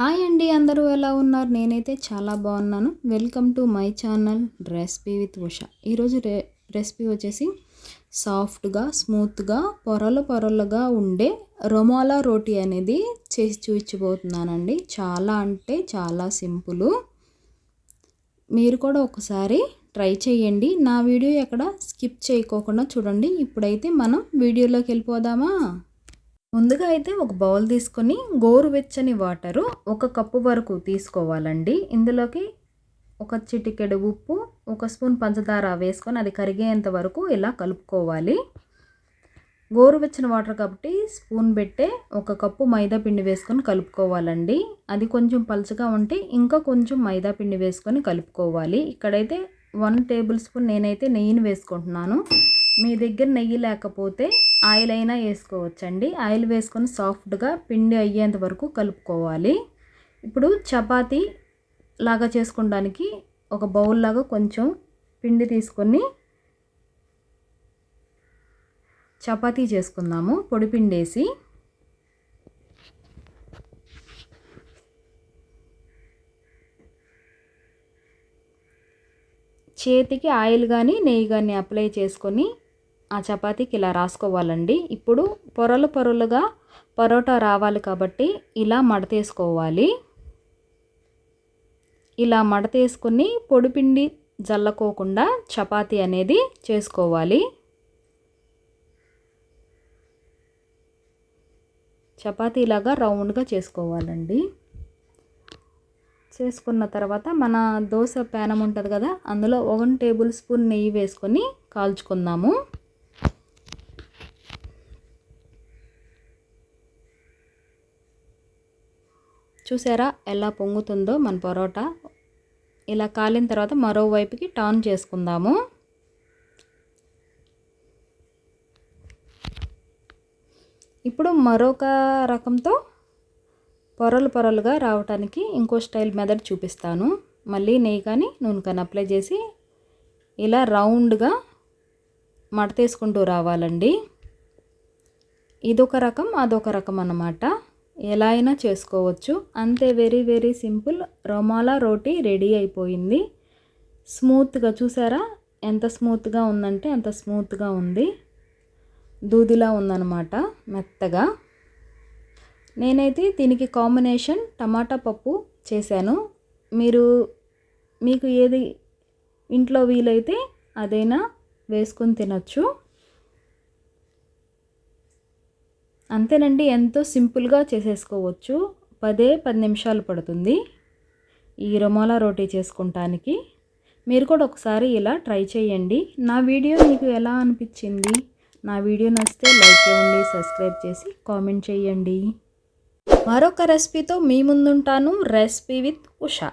Hi అండి అందరూ ఎలా ఉన్నారు? నేనైతే చాలా బాగున్నాను. Welcome to my channel recipe with Usha. ఈరోజు రె రెసిపీ వచ్చేసి సాఫ్ట్గా స్మూత్గా పొరలు పొరలుగా ఉండే రొమాలా రోటీ అనేది చేసి చూపించబోతున్నానండి. చాలా అంటే చాలా సింపుల్. మీరు కూడా ఒకసారి ట్రై చేయండి. నా వీడియో ఎక్కడ స్కిప్ చేయకోకుండా చూడండి. ఇప్పుడైతే మనం వీడియోలోకి వెళ్ళిపోదామా? ముందుగా అయితే ఒక బౌల్ తీసుకొని గోరువెచ్చని వాటరు ఒక కప్పు వరకు తీసుకోవాలండి. ఇందులోకి ఒక చిటికెడు ఉప్పు ఒక స్పూన్ పంచదార వేసుకొని అది కరిగేంత వరకు ఇలా కలుపుకోవాలి. గోరువెచ్చని వాటర్ కాబట్టి స్పూన్ పెట్టే ఒక కప్పు మైదా పిండి వేసుకొని కలుపుకోవాలండి. అది కొంచెం పలుచగా ఉంటే ఇంకా కొంచెం మైదా పిండి వేసుకొని కలుపుకోవాలి. ఇక్కడైతే వన్ టేబుల్ స్పూన్ నేనైతే నెయ్యిని వేసుకుంటున్నాను. మీ దగ్గర నెయ్యి లేకపోతే ఆయిల్ అయినా వేసుకోవచ్చండి. ఆయిల్ వేసుకొని సాఫ్ట్గా పిండి అయ్యేంత వరకు కలుపుకోవాలి. ఇప్పుడు చపాతీ లాగా చేసుకోవడానికి ఒక బౌల్ లాగా కొంచెం పిండి తీసుకొని చపాతీ చేసుకుందాము. పొడి పిండి వేసి చేతికి ఆయిల్ కానీ నెయ్యి కానీ అప్లై చేసుకొని ఆ చపాతీకి ఇలా రాసుకోవాలండి. ఇప్పుడు పొరలు పొరలుగా పరోటా రావాలి కాబట్టి ఇలా మడతేసుకోవాలి ఇలా మడతేసుకుని పొడిపిండి జల్లకోకుండా చపాతీ అనేది చేసుకోవాలి. చపాతీలాగా రౌండ్గా చేసుకోవాలండి. చేసుకున్న తర్వాత మన దోశ పేనం ఉంటుంది కదా అందులో వన్ టేబుల్ స్పూన్ నెయ్యి వేసుకొని కాల్చుకుందాము. చూసారా ఎలా పొంగుతుందో మన పరోటా. ఇలా కాలిన తర్వాత మరోవైపుకి టర్న్ చేసుకుందాము. ఇప్పుడు మరొక రకంతో పొరలు పొరలుగా రావటానికి ఇంకో స్టైల్ మెథడ్ చూపిస్తాను. మళ్ళీ నెయ్యి కానీ నూనె కానీ అప్లై చేసి ఇలా రౌండ్గా మడతేసుకుంటూ రావాలండి. ఇదొక రకం అదొక రకం అన్నమాట. ఎలా అయినా చేసుకోవచ్చు. అంతే very very simple. Rumali roti ready అయిపోయింది. స్మూత్గా చూసారా? ఎంత స్మూత్గా ఉందంటే అంత స్మూత్గా ఉంది. దూదిలా ఉందన్నమాట మెత్తగా. నేనైతే దీనికి కాంబినేషన్ టమాటా పప్పు చేశాను. మీరు మీకు ఏది ఇంట్లో వీలైతే అదైనా వేసుకొని తినచ్చు. అంతేనండి ఎంతో సింపుల్గా చేసేసుకోవచ్చు. పదే పది నిమిషాలు పడుతుంది. ఈ రొమాలా రోటీ చేసుకుంటానికి మీరు కూడా ఒకసారి ఇలా ట్రై చేయండి. నా వీడియో మీకు ఎలా అనిపించింది? నా వీడియో నచ్చితే లైక్ చేయండి సబ్స్క్రైబ్ చేసి కామెంట్ చేయండి. మరొక రెసిపీతో మీ ముందుంటాను. Recipe with Usha.